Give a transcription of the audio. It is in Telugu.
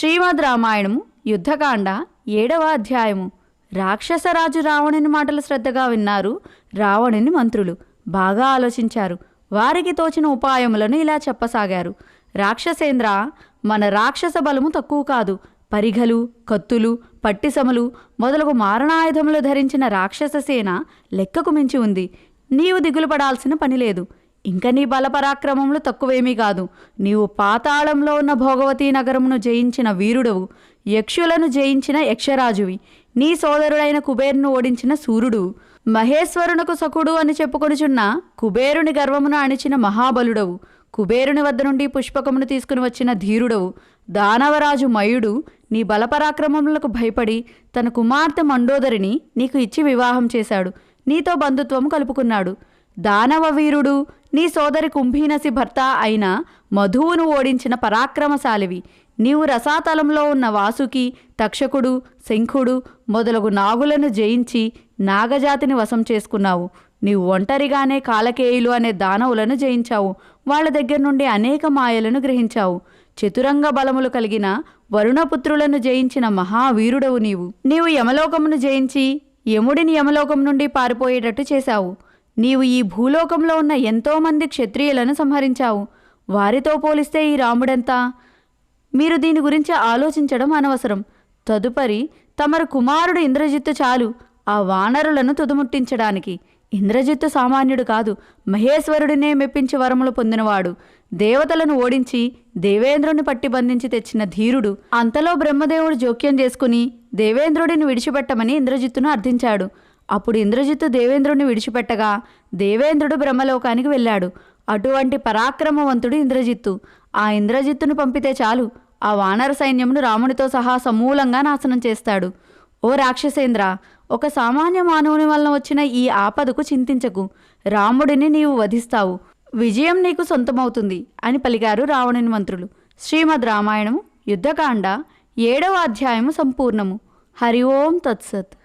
శ్రీమద్ రామాయణము యుద్ధకాండ ఏడవ అధ్యాయము. రాక్షసరాజు రావణుని మాటలు శ్రద్ధగా విన్నారు రావణుని మంత్రులు. బాగా ఆలోచించారు. వారికి తోచిన ఉపాయములను ఇలా చెప్పసాగారు. రాక్షసేంద్ర మన రాక్షస బలము తక్కువ కాదు. పరిఘలు కత్తులు పట్టిసములు మొదలగు మారణాయుధములు ధరించిన రాక్షస సేన లెక్కకు మించి ఉంది. నీవు దిగులు పడాల్సిన పని లేదు. ఇంక నీ బలపరాక్రమములు తక్కువేమీ కాదు. నీవు పాతాళంలో ఉన్న భోగవతీ నగరమును జయించిన వీరుడవు. యక్షులను జయించిన యక్షరాజువి. నీ సోదరుడైన కుబేరును ఓడించిన సూర్యుడు మహేశ్వరునకు సకుడు అని చెప్పుకొనుచున్న కుబేరుని గర్వమును అణిచిన మహాబలుడవు. కుబేరుని వద్ద నుండి పుష్పకమును తీసుకుని వచ్చిన ధీరుడవు. దానవరాజు మయుడు నీ బలపరాక్రమములకు భయపడి తన కుమార్తె మండోదరిని నీకు ఇచ్చి వివాహం చేశాడు. నీతో బంధుత్వము కలుపుకున్నాడు. దానవ వీరుడు నీ సోదరి కుంభీనసి భర్త అయిన మధువును ఓడించిన పరాక్రమశాలివి. నీవు రసాతలంలో ఉన్న వాసుకి తక్షకుడు శంఖుడు మొదలగు నాగులను జయించి నాగజాతిని వశం చేసుకున్నావు. నీవు ఒంటరిగానే కాలకేయులు అనే దానవులను జయించావు. వాళ్ళ దగ్గర నుండి అనేక మాయలను గ్రహించావు. చతురంగ బలములు కలిగిన వరుణపుత్రులను జయించిన మహావీరుడవు నీవు. నీవు యమలోకమును జయించి యముడిని యమలోకం నుండి పారిపోయేటట్టు చేశావు. నీవు ఈ భూలోకంలో ఉన్న ఎంతోమంది క్షత్రియులను సంహరించావు. వారితో పోలిస్తే ఈ రాముడెంత? మీరు దీని గురించి ఆలోచించడం అనవసరం. తదుపరి తమరు కుమారుడు ఇంద్రజిత్తు చాలు ఆ వానరులను తుదుముట్టించడానికి. ఇంద్రజిత్తు సామాన్యుడు కాదు మహేశ్వరుడినే మెప్పించి వరములు పొందినవాడు. దేవతలను ఓడించి దేవేంద్రుని పట్టి బంధించి తెచ్చిన ధీరుడు. అంతలో బ్రహ్మదేవుడు జోక్యం చేసుకుని దేవేంద్రుడిని విడిచిపెట్టమని ఇంద్రజిత్తును అర్థించాడు. అప్పుడు ఇంద్రజిత్తు దేవేంద్రుడిని విడిచిపెట్టగా దేవేంద్రుడు బ్రహ్మలోకానికి వెళ్ళాడు. అటువంటి పరాక్రమవంతుడు ఇంద్రజిత్తు. ఆ ఇంద్రజిత్తును పంపితే చాలు. ఆ వానర సైన్యమును రామునితో సహా సమూలంగా నాశనం చేస్తాడు. ఓ రాక్షసేంద్ర ఒక సామాన్య మానవుని వలన వచ్చిన ఈ ఆపదకు చింతించకు. రాముడిని నీవు వధిస్తావు. విజయం నీకు సొంతమవుతుంది అని పలికారు రావణుని మంత్రులు. శ్రీమద్ రామాయణము యుద్ధకాండ ఏడవ అధ్యాయము సంపూర్ణము. హరి ఓం తత్సత్.